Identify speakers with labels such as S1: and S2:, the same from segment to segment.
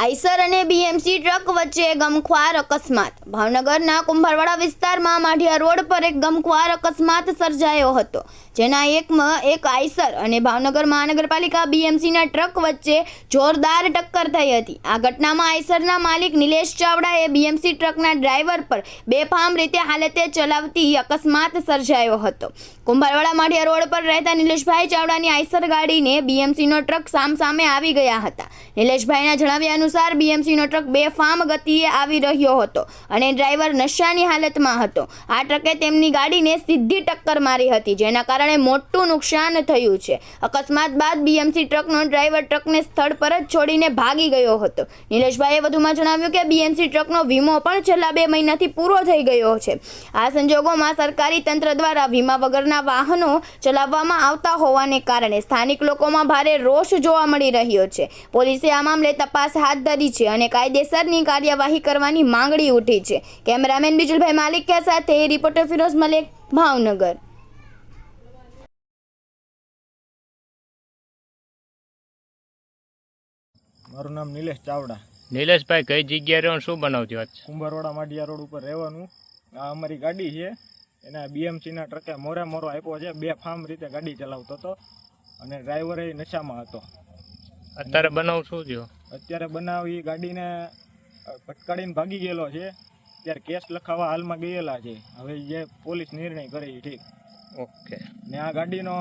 S1: Eicher અને BMC truck વચ્ચે ગમખ્વાર અકસ્માત. ભાવનગરના કુંભારવાડા વિસ્તારમાં માઢિયા રોડ પર એક ગમખ્વાર અકસ્માત સર્જાયો હતો, જેના એકમાં એક આઈસર અને ભાવનગર મહાનગરપાલિકા બીએમસીના ટ્રક વચ્ચે જોરદાર ટક્કર થઈ હતી. આ ઘટનામાં આઈસરના માલિક નિલેશ ચાવડાએ બીએમસી ટ્રકના ડ્રાઈવર પર બેફામ રીતે હાલતે ચલાવતી અકસ્માત સર્જાયો હતો. કુંભારવાડા માઢિયા રોડ પર રહેતા નિલેશભાઈ ચાવડાની આઈસર ગાડીને બીએમસીનો ટ્રક સામ સામે આવી ગયા હતા. નિલેશભાઈના જણાવ્યા અનુસાર બીએમસીનો ટ્રક બે બેફામ ગતિએ આવી રહ્યો હતો અને ડ્રાઈવર નશાની હાલતમાં હતો. આ ટ્રકે તેમની ગાડીને સીધી ટક્કર મારી હતી, જેના કારણે મોટું નુકસાન થયું છે. અકસ્માત બાદ બીએમસી ટ્રકનો ડ્રાઈવર ટ્રકને સ્થળ પર જ છોડીને ભાગી ગયો હતો. નિલેશભાઈએ વધુમાં જણાવ્યું કે બીએમસી ટ્રકનો વીમો પણ છેલ્લા બે મહિનાથી પૂરો થઈ ગયો છે. આ સંજોગોમાં સરકારી તંત્ર દ્વારા વીમા વગરના વાહનો ચલાવવામાં આવતા હોવાને કારણે સ્થાનિક લોકોમાં ભારે રોષ જોવા મળી રહ્યો છે. પોલીસે આ મામલે તપાસ હાથ ધરી છે અને કાયદેસરની કાર્યવાહી કરવાની માંગણી ઉઠી છે. કેમેરામેન બિજુલભાઈ માલિકિયા સાથે રિપોર્ટર ફિરોઝ મલિક ભાવનગર.
S2: મારું નામ નિલેશ ચાવડા.
S3: નિલેશભાઈ કઈ જગ્યાએ રહ્યો શું બનાવતી વાત
S2: કુંભારવાડા માઢિયા રોડ ઉપર રહેવાનું. આ અમારી ગાડી છે. એના બીએમસીના ટ્રકે મોરે મોરો આપ્યો છે. બે ફાર્મ રીતે ગાડી ચલાવતો હતો અને ડ્રાઈવરે નશામાં હતો.
S3: અત્યારે બનાવ શું થયો?
S2: અત્યારે બનાવ એ ગાડીને પટકાડીને ભાગી ગયેલો છે. ત્યારે કેસ લખાવવા હાલમાં ગયેલા છે. હવે જે પોલીસ નિર્ણય કરે ઠીક.
S3: ઓકે.
S2: ને આ ગાડીનો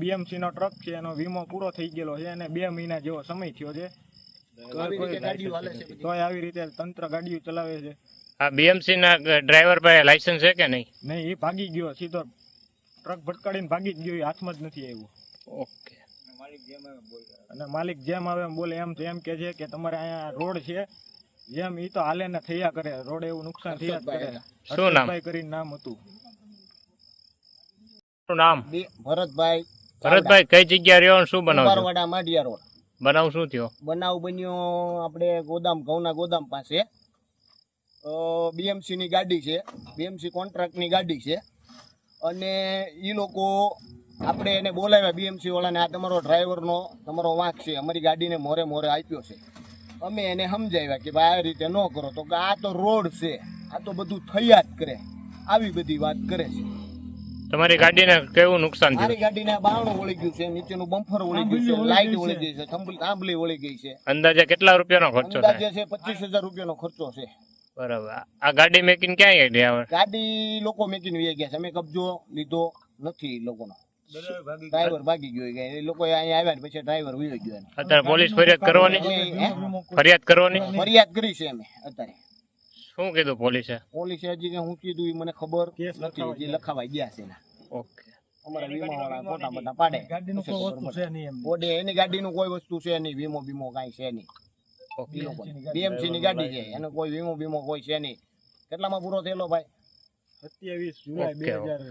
S2: બીએમસીનો ટ્રક છે એનો વીમો પૂરો થઈ ગયેલો છે અને બે મહિના જેવો સમય થયો છે. તો આવી રીતે તંત્ર ગાડીઓ ચલાવે છે.
S3: આ બીએમસી ના ડ્રાઈવર પાસે લાયસન્સ છે કે નહીં?
S2: નહીં એ ભાગી ગયો સીધો ટ્રક ભટકાડીને ભાગી જ ગયો એ હાથમાં જ નથી આવ્યું.
S3: ઓકે.
S2: અને માલિક જેમ આવે એમ બોલે એમ તો એમ કે છે કે તમારે અહીંયા રોડ છે જેમ ઈ તો હાલે ને થયા કરે રોડ એવું નુકસાન થયા કરે.
S3: શું નામ?
S2: કરીને નામ હતું.
S3: શું નામ?
S4: ભરતભાઈ
S3: ભરતભાઈ કઈ જગ્યા રહ્યો શું બનાવ
S4: કુંભારવાડા માઢિયા રોડ.
S3: બનાવ શું થયો?
S4: બનાવ બન્યો આપણે ગોદામ ઘઉંના ગોદામ પાસે. બીએમસી ની ગાડી છે. બીએમસી કોન્ટ્રાક્ટની ગાડી છે. અને એ લોકો આપણે એને બોલાવ્યા બીએમસી વાળાને આ તમારો ડ્રાઈવરનો તમારો વાંક છે અમારી ગાડીને મોરે મોરે આપ્યો છે. અમે એને સમજાવ્યા કે ભાઈ આ રીતે ન કરો. તો કે આ તો રોડ છે આ તો બધું થયા જ કરે આવી બધી વાત કરે છે.
S3: તમારી ગાડીને કેવું નુકસાન
S4: મારી ગાડીને બાણું વળી ગયું છે નીચેનું બમ્ફર વળી ગયું છે લાઈટ વળી ગઈ છે થંભલી થાંભલી વળી ગઈ છે.
S3: અંદાજે કેટલા રૂપિયાનો ખર્ચો થાય?
S4: અંદાજે છે પચીસ હજાર રૂપિયાનો ખર્ચો છે.
S3: બરાબર. આ ગાડી મેકિંગ ક્યાં ગઈ
S4: ગાડી લોકો મેકિંગ વહી ગયા છે. અમે કબજો લીધો નથી લોકોનો. ડ્રાઈવર ભાગી ગયો. કે એ લોકો અહીંયા આવ્યા ને પછી ડ્રાઈવર ઉયો ગયો
S3: અત્યારે પોલીસ ફરિયાદ કરવાની? ફરિયાદ કરવાની.
S4: ફરિયાદ કરી છે અમે અત્યારે.
S3: શું કીધું પોલીસે?
S4: પોલીસે હજી કે હું કીધું એ મને ખબર
S2: કેસ
S4: નથી. હજી લખાવાઈ ગયા. છે.
S3: ઓકે.
S4: અમારા વીમા વાળા ફોટા બધા પાડે. ઓડે એની ગાડીનું કોઈ વસ્તુ છે નહીં. વીમો બીમો કાંઈ છે નહીં. બીએમસી ની ગાડી. છે. એનો કોઈ વીમો બીમો કોઈ છે નહીં. કેટલામાં પૂરો થયેલો ભાઈ?
S2: સત્યાવીસ જુલાઈ બે હજાર